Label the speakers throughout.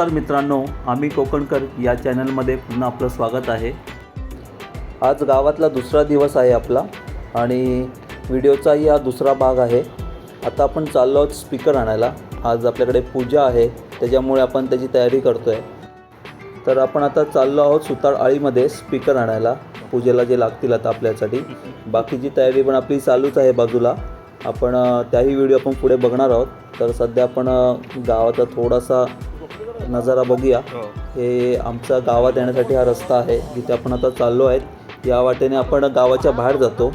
Speaker 1: नमस्कार मित्रांनो आम्ही कोकणकर या चॅनलमध्ये पुन्हा आपलं स्वागत आहे. आज गावातला दुसरा दिवस आहे आपला आणि व्हिडिओचाही हा दुसरा भाग आहे. आता आपण चाललो आहोत स्पीकर आणायला. आज आपल्याकडे पूजा आहे त्याच्यामुळे आपण त्याची तयारी करतो आहे तर आपण आता चाललो आहोत सुतार आळीमध्ये स्पीकर आणायला. पूजेला जे लागतील आता आपल्यासाठी. बाकीची तयारी पण आपली चालूच आहे बाजूला. आपण त्याही व्हिडिओ आपण पुढे बघणार आहोत. तर सध्या आपण गावाचा थोडासा नजारा बघूया. हे. आमच्या गावात येण्यासाठी हा रस्ता आहे. जिथे आपण आता चाललो आहेत या वाटेने आपण गावाच्या बाहेर जातो.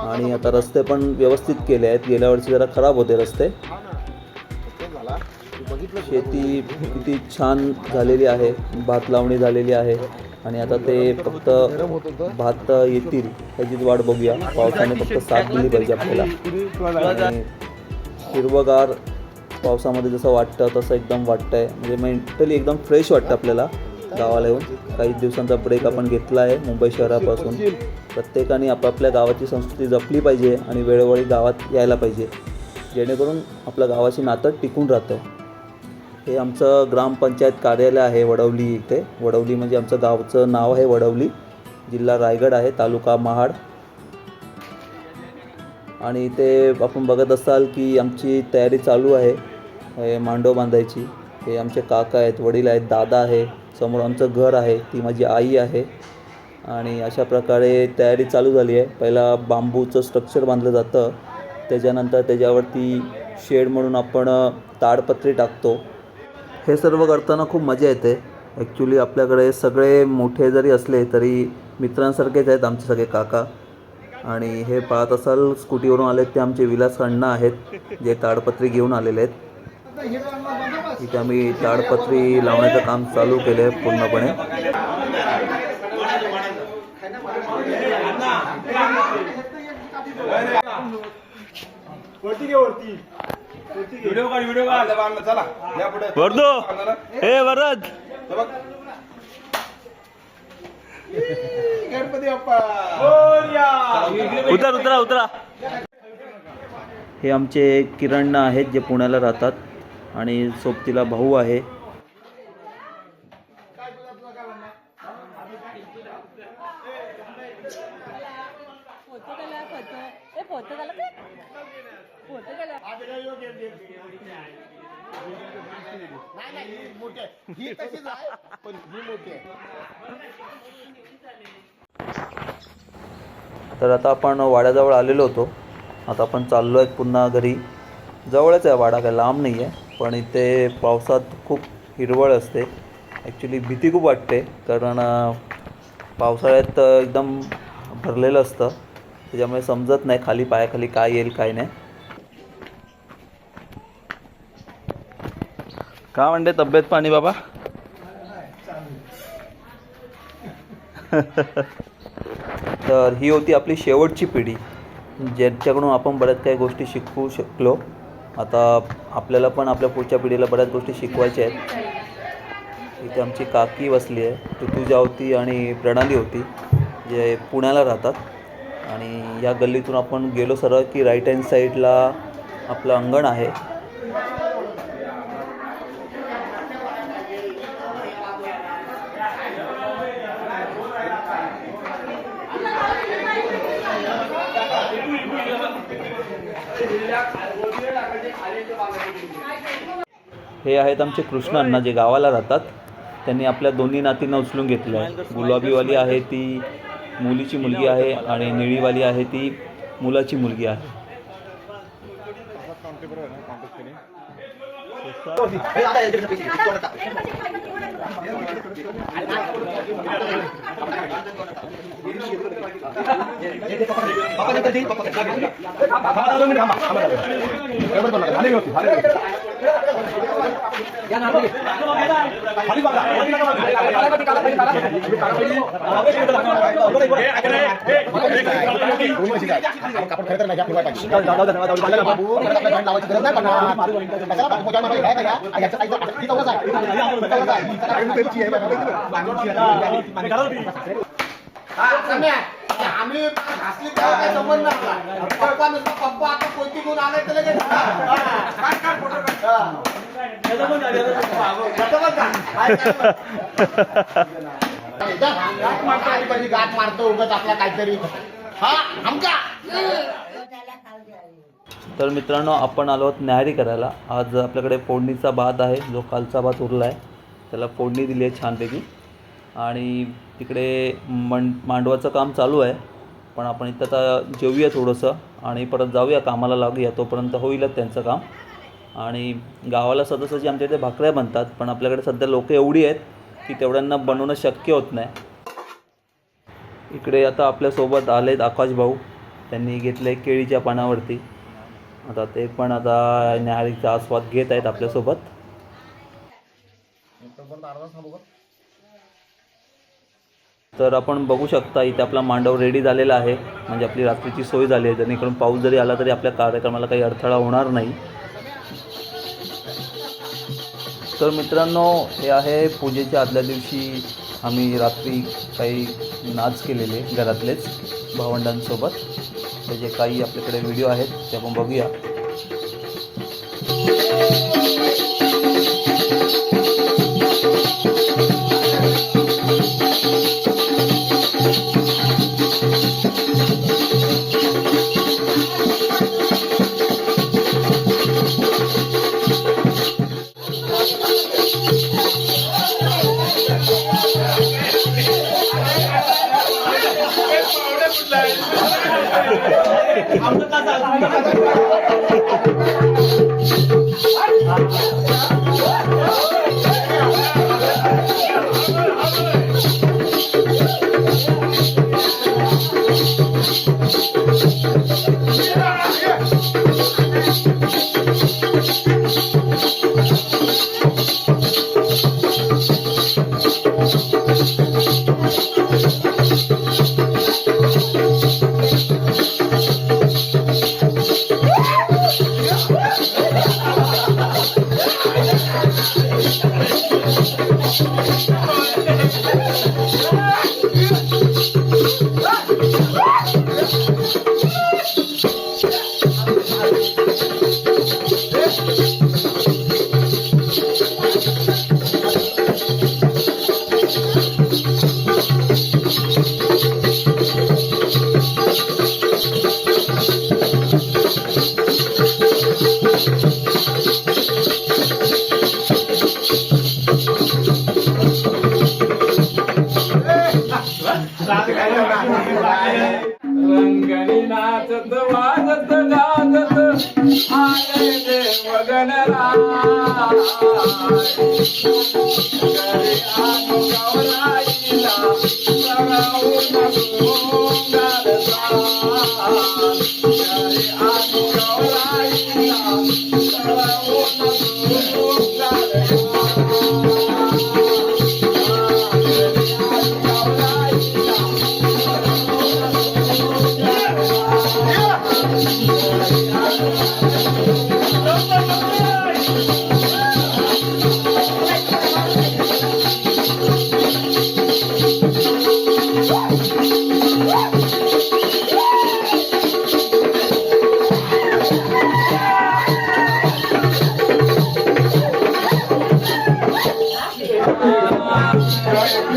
Speaker 1: आणि आता रस्ते पण व्यवस्थित केले आहेत. गेल्या वर्षी जरा खराब होते रस्ते. शेती किती छान झालेली आहे. भात लावणी झालेली आहे. आणि आता ते फक्त भात येतील ह्याचीच वाट बघूया. पावसाने फक्त साथ दिली पाहिजे आपल्याला. आणि हिरवगार पावसामध्ये जसं वाटतं तसं एकदम वाटतं आहे म्हणजे मेंटली एकदम फ्रेश वाटतं आपल्याला गावाला येऊन. काही दिवसांचा ब्रेक आपण घेतला आहे मुंबई शहरापासून. प्रत्येकाने आपापल्या गावाची संस्कृती जपली पाहिजे आणि वेळोवेळी गावात यायला पाहिजे. जेणेकरून आपल्या गावाची नातं टिकून राहतं. हे आमचं ग्रामपंचायत कार्यालय आहे वडवली इथे. वडवली म्हणजे आमचं गावचं नाव आहे वडवली. जिल्हा रायगड आहे तालुका महाड. आणि ते आपण बघत असाल की आमची तयारी चालू आहे हे मांडव बांधायची. हे आमचे काका आहेत वडील आहेत दादा आहे समोर आमचं घर आहे ती माझी आई आहे. आणि अशा प्रकारे तयारी चालू झाली आहे. पहिला बांबूचं स्ट्रक्चर बांधलं जातं. त्याच्यानंतर त्याच्यावरती शेड म्हणून आपण ताडपत्री टाकतो. हे सर्व करताना खूप मजा येते. ॲक्च्युली आपल्याकडे सगळे मोठे जरी असले तरी मित्रांसारखेच आहेत आमचे सगळे काका. आणि हे पाहत असाल स्कूटीवरून आलेत ते आमचे विलास अण्णा आहेत जे ताडपत्री घेऊन आलेले आहेत. इथे आम्ही ताडपत्री लावण्याचं काम चालू केलं आहे पूर्णपणे वर्धो हे वरद
Speaker 2: गणपती बाप्पा.
Speaker 1: उतर उतरा उतरा. हे आमचे किरण आहेत जे पुण्याला राहतात आणि सोबतीला भाऊ आहे
Speaker 3: फोटो काढला फोटो ए फोटो काढला काय फोटो काढला
Speaker 2: ही तशीच आहे पण ही मोठी आहे
Speaker 1: तर आता आपण वाड्याजवळ आलेलो होतो. आता आपण चाललो आहेत पुन्हा घरी. जवळच आहे वाडा काय लांब नाही आहे पण इथे पावसात खूप हिरवळ असते. ॲक्च्युली भीती खूप वाटते कारण पावसाळ्यात एकदम भरलेलं असतं. त्याच्यामुळे समजत नाही खाली पायाखाली काय येईल काय नाही. का म्हणते तब्येत पाणी बाबा? तर ही होती आपली शेवटची पिढी ज्यांच्याकडून आपण बऱ्याच काही गोष्टी शिकवू शकलो. आता आपल्याला पण आपल्या पुढच्या पिढीला बऱ्याच गोष्टी शिकवायच्या आहेत. इथे आमची काकी वसली आहे ऋतुजा होती आणि प्रणाली होती जे पुण्याला राहतात. आणि या गल्लीतून आपण गेलो सरळ की राईट हँड साईडला आपलं अंगण आहे. हे आहेत आमचे कृष्ण अण्णा जे गावाला राहतात त्यांनी आपल्या दोन्ही नातींना उचलून घेतलं आहे. गुलाबीवाली आहे ती मुलीची मुलगी आहे आणि निळीवाली आहे ती मुलाची मुलगी आहे.
Speaker 2: आपण खरं तर नाही आपली वाट आहे. चालेल ना बाबू खरं तर आपल्याला भांड लावायची गरज नाही पडणार. কাপড় आम्ही घासली काय संबंध पप्पा पप्पा आता कोणती गुण आलाय तर लगेच. गाठ मारतो आली पाहिजे गाठ मारतो उगत आपला काहीतरी. हा आमका
Speaker 1: तर मित्रांनो आपण आलो आहोत न्याहारी करायला. आज आपल्याकडे फोडणीचा भात आहे. जो कालचा भात उरला आहे त्याला फोडणी दिली आहे छानपैकी. आणि तिकडे मं मांडवाचं काम चालू आहे. पण आपण इथं आता जेवूया थोडंसं आणि परत जाऊया कामाला लागूया. तोपर्यंत होईलच त्यांचं काम. आणि गावाला सदसजी आमच्या इथे भाकऱ्या बनतात पण आपल्याकडे सध्या लोकं एवढी आहेत की तेवढ्यांना बनवणं शक्य होत नाही. इकडे आता आपल्यासोबत आले आहेत आकाश भाऊ. त्यांनी घेतलं आहे केळीच्या पानावरती. आता ते पण आता न्याहारीचा आस्वाद घेत आहेत आपल्यासोबत. तर आपण बघू शकता इथे आपला मांडव रेडी झालेला आहे. म्हणजे आपली रात्रीची सोय झाली आहे. जेणेकरून पाऊस जरी आला तरी आपल्या कार्यक्रमाला काही अडथळा होणार नाही. तर मित्रांनो हे आहे पूजेच्या आदल्या दिवशी आम्ही रात्री काही नाच केलेले घरातलेच भावंडांसोबत. त्याचे काही आपल्याकडे व्हिडिओ आहेत ते आपण बघूया.
Speaker 4: I'm not नाचत वाजत गाजत आले देव गणराय घरी आणू गौराईला सरावून गोंगारचा. घरी आणू गौराईला सरावून गोंगारचा. घरी I'm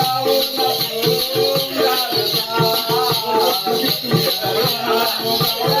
Speaker 2: Thank
Speaker 4: you.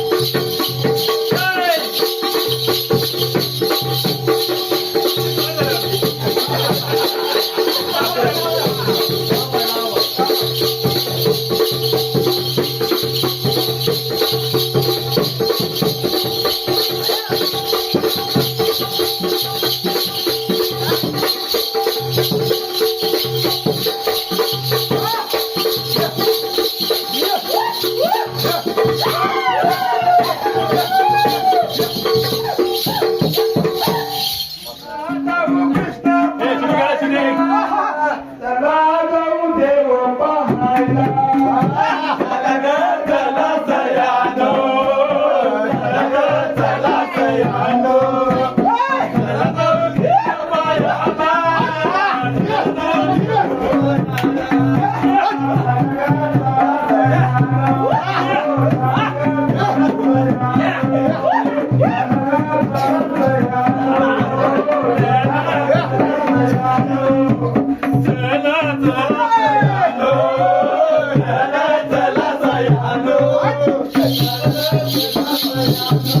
Speaker 4: Thank you.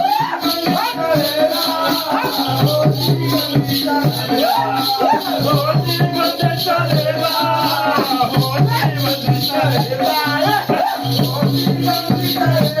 Speaker 4: Thank you.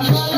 Speaker 2: Thank
Speaker 4: you.